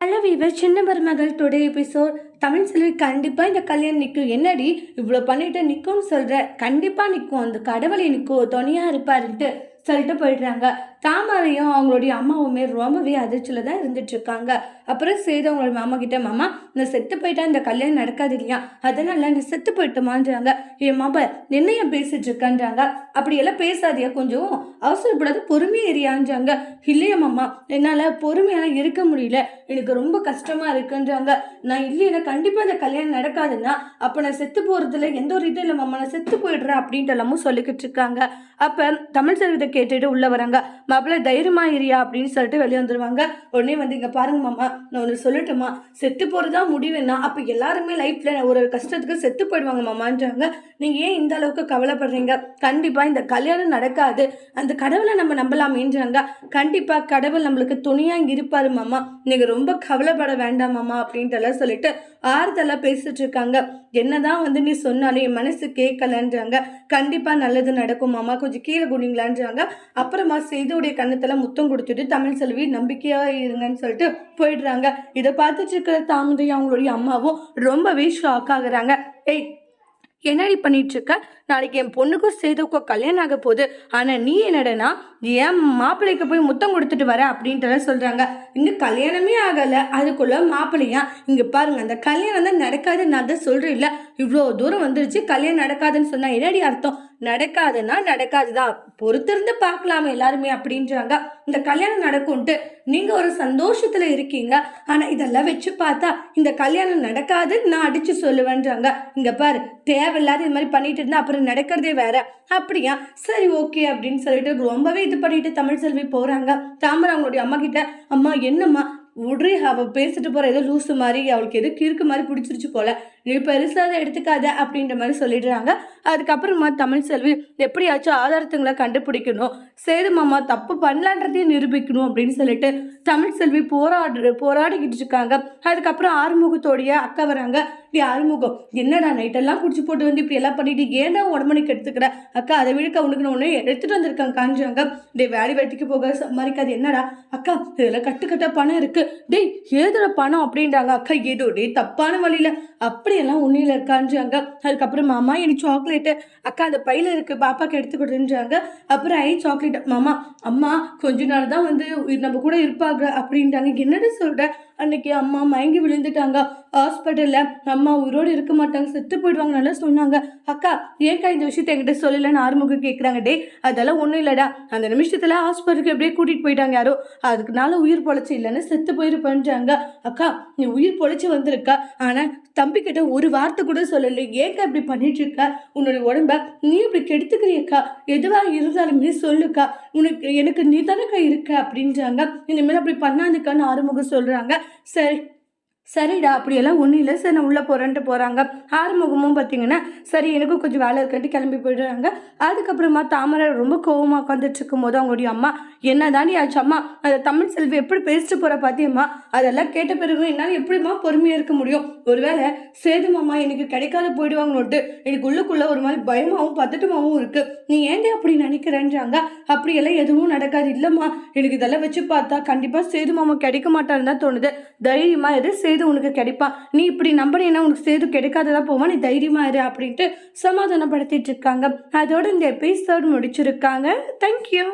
Hello viewers, Chennamar Magal. Today episode Tamil செல்வி கண்டிப்பாக இந்த கல்யாணம் நிற்கும் என்னடி? இவ்வளோ பண்ணிட்டு நிற்கும்னு சொல்கிற கண்டிப்பாக நிற்கும் அந்த கடவுளை நிற்கும் துணையாக இருப்பாருன்ட்டு சொல்லிட்டு போயிடுறாங்க. தாமரையும் அவங்களுடைய அம்மாவுமே ரொம்பவே அதிர்ச்சியில் தான் இருந்துட்டு இருக்காங்க அப்புறம் செய்து அவங்களோட மாமா கிட்ட மாமா நான் செத்து போயிட்டா இந்த கல்யாணம் நடக்காது இல்லையா? அதனால நீ செத்து போயிட்டோமான்றாங்க. என் மாமா என்ன ஏன் பேசிட்டு இருக்கன்றாங்க அப்படியெல்லாம் பேசாதியா கொஞ்சம்? அவசரப்படாத பொறுமை ஏரியான்றாங்க இல்லையா மாமா என்னால் பொறுமையெல்லாம் இருக்க முடியல. எனக்கு ரொம்ப கஷ்டமா இருக்குன்றாங்க. நான் இல்லையா கண்டிப்பாக இந்த கல்யாணம் நடக்காதுன்னா அப்போ நான் செத்து போகிறதுல எந்த ஒரு இது இல்லை மாமா நான் செத்து போயிடுறேன் அப்படின்ட்டு எல்லாமும் சொல்லிக்கிட்டு இருக்காங்க. அப்போ தமிழ் செல்வத்தை கேட்டுட்டு உள்ளே வராங்க. மாப்பிள்ள தைரியமா இரியா அப்படின்னு சொல்லிட்டு வெளியே வந்துருவாங்க. உடனே வந்து இங்கே பாருங்க மாமா நான் ஒன்று சொல்லட்டுமா? செத்து போகிறதா முடிவுன்னா அப்போ எல்லாருமே லைஃப்பில் ஒரு ஒரு கஷ்டத்துக்கு செத்து போயிடுவாங்க மாமான்றாங்க. நீங்கள் ஏன் இந்த அளவுக்கு கவலைப்படுறீங்க? கண்டிப்பாக இந்த கல்யாணம் நடக்காது. அந்த கடவுளை நம்ம நம்பலாமேன்றாங்க. கண்டிப்பாக கடவுள் நம்மளுக்கு துணியாக இங்க இருப்பாரு மாமா. நீங்கள் ரொம்ப கவலைப்பட வேண்டாம் மாமா அப்படின்ட்டு எல்லாம் சொல்லிட்டு ஆறுதலாக பேசிட்டு இருக்காங்க என்னதான் வந்து நீ சொன்னாலே என் மனசு கேட்கலன்றாங்க. கண்டிப்பா நல்லது நடக்கும் மாமா. கொஞ்சம் கீழே குடிங்களான்றாங்க. அப்புறமா செய்தியுடைய கண்ணத்துல முத்தம் கொடுத்துட்டு தமிழ் செல்வி நம்பிக்கையா இருங்கன்னு சொல்லிட்டு போயிடுறாங்க. இதை பார்த்துட்டு இருக்கிற தாமரை அவங்களுடைய அம்மாவும் ரொம்பவே ஷாக் ஆகுறாங்க. ஏய் என்னடி பண்ணிட்டு இருக்க நாளைக்கு என் பொண்ணுக்கும் சேதுக்கும் கல்யாணம் ஆக போகுது. ஆனா நீ என்னடனா என் மாப்பிள்ளைக்கு போய் முத்தம் கொடுத்துட்டு வர அப்படின்ட்டு சொல்றாங்க. இன்னும் கல்யாணமே ஆகல அதுக்குள்ள மாப்பிள்ளையா? இங்க பாருங்க அந்த கல்யாணம் தான் நடக்காதுன்னு நான் தான் சொல்றேன் இல்ல இவ்வளோ தூரம் வந்துருச்சு கல்யாணம் நடக்காதுன்னு சொன்னா என்னடி அர்த்தம்? நடக்காதுன்னா நடக்காதுதான் பொறுத்திருந்து பார்க்கலாமே எல்லாருமே அப்படின்றாங்க. இந்த கல்யாணம் நடக்கும்ட்டு நீங்க ஒரு சந்தோஷத்துல இருக்கீங்க. ஆனா இதெல்லாம் வச்சு பார்த்தா இந்த கல்யாணம் நடக்காதுன்னு நான் அடிச்சு சொல்லுவேன்றாங்க. இங்க பாரு தேவையில்லாத இது மாதிரி பண்ணிட்டு இருந்தா அப்புறம் நடக்கிறதே வேற. அப்படியா? சரி ஓகே அப்படின்னு சொல்லிட்டு ரொம்பவே இது பண்ணிட்டு தமிழ் செல்வி போறாங்க. தாமரை அவங்களுடைய அம்மா கிட்ட அம்மா என்னம்மா? உடனே அவள் பேசிட்டு போகிற ஏதோ லூஸு மாதிரி அவளுக்கு ஏதோ கிறுக்கு மாதிரி பிடிச்சிருச்சு போல. நீ பெருசாக அதை எடுத்துக்காத அப்படின்ற மாதிரி சொல்லிடுறாங்க. அதுக்கப்புறமா தமிழ் செல்வி எப்படியாச்சும் ஆதாரத்துங்களை கண்டுபிடிக்கணும். சேது மாமா தப்பு பண்ணலான்றதையும் நிரூபிக்கணும் அப்படின்னு சொல்லிட்டு தமிழ் செல்வி போராடு போராடிக்கிட்டு இருக்காங்க. அதுக்கப்புறம் ஆறுமுகத்தோடைய அக்கா வராங்க. இப்படி ஆறுமுகம் என்னடா நைட்டெல்லாம் குடிச்சு போட்டு வந்து இப்படி எல்லாம் பண்ணிட்டு ஏன்டா உடம்புக்கு எடுத்துக்கிற அக்கா அதை விழுக்க உனக்கு நான் ஒன்று எடுத்துட்டு வந்திருக்காங்க காஞ்சாங்க டேய் வேலை வெட்டிக்கு போக சம்பாதிக்காது என்னடா? அக்கா இதில் கட்டுக்கட்ட பணம் இருக்கு. டேய் ஏதோ பணம்? அப்படின்றாங்க. அக்கா ஏதோ டேய் தப்பான வழியில அப்படியெல்லாம் உண்மையில இருக்கான்றாங்க. அதுக்கப்புறம் மாமா எனக்கு சாக்லேட்டு அக்கா அந்த பையில இருக்கு பாப்பாக்கு எடுத்து கொடுத்துன்றாங்க அப்புறம் ஐ சாக்லேட் மாமா அம்மா கொஞ்ச நாள் தான் வந்து நம்ம கூட இருப்பாங்க அப்படின்ட்டாங்க. என்னடி சொல்கிற அன்னைக்கு அம்மா மயங்கி விழுந்துட்டாங்க. ஹாஸ்பிட்டலில் அம்மா உயிரோடு இருக்க மாட்டாங்க செத்து போயிடுவாங்க நல்லா சொன்னாங்க. அக்கா ஏன்க்கா இந்த விஷயத்த என்கிட்ட சொல்லலன்னு ஆறுமுகம் கேட்குறாங்க டே அதெல்லாம் ஒன்றும் இல்லைடா. அந்த நிமிஷத்தில் ஹாஸ்பிட்டலுக்கு எப்படியே கூட்டிகிட்டு போயிட்டாங்க யாரோ. அதுக்குனால உயிர் பொழைச்சி இல்லைன்னு செத்து போயிருப்பேன்றாங்க. அக்கா நீ உயிர் பொழைச்சி வந்திருக்கா. ஆனால் தம்பி கிட்ட ஒரு வார்த்தை கூட சொல்லலை. ஏக்கா இப்படி பண்ணிட்டு இருக்க உன்னோட உடம்ப நீ இப்படி கெடுத்துக்கிறியக்கா? எதுவாக இருந்தாலுமே சொல்லுக்கா. உனக்கு எனக்கு நீ தானக்கா இருக்க அப்படின்றாங்க. இனிமேல் அப்படி பண்ணாதுக்கான்னு ஆறுமுகம் சொல்கிறாங்க சரி சரிடா அப்படியெல்லாம் ஒன்றும் இல்லை. சார் நான் உள்ளே போகிறேன்ட்டு போகிறாங்க ஆறுமுகமும் பார்த்தீங்கன்னா சரி எனக்கும் கொஞ்சம் வேலை இருக்கட்டு கிளம்பி போயிடுறாங்க. அதுக்கப்புறமா தாமரை ரொம்ப கோவமாக உட்காந்துட்டு இருக்கும் போது அவங்களுடைய அம்மா என்ன தாண்டி ஆச்சு அம்மா? அதை தமிழ் செல்வி எப்படி பேசிட்டு போகிற பார்த்தியம்மா அதெல்லாம் கேட்ட பிறகு என்னால் எப்படிம்மா பொறுமையாக இருக்க முடியும்? ஒருவேளை சேது மாமா எனக்கு கிடைக்காத போயிடுவாங்கன்னுட்டு எனக்கு உள்ளுக்குள்ளே ஒரு மாதிரி பயமாகவும் பதட்டமாகவும் இருக்குது நீ ஏன்டே அப்படி நினைக்கிறேன்றாங்க? அப்படியெல்லாம் எதுவும் நடக்காது. இல்லைம்மா எனக்கு இதெல்லாம் வச்சு பார்த்தா கண்டிப்பாக சேது மாமா கிடைக்க மாட்டான்னு தான் தோணுது. தைரியமாக எது சேது உனக்கு கிடைப்பான் நீ இப்படி நம்பினீங்கன்னா உனக்கு சேது கிடைக்காததா போவா நீ தைரியமா இரு அப்படின்ட்டு சமாதானப்படுத்திட்டு இருக்காங்க. அதோட இந்த எபிசோட் முடிச்சிருக்காங்க. தேங்க்யூ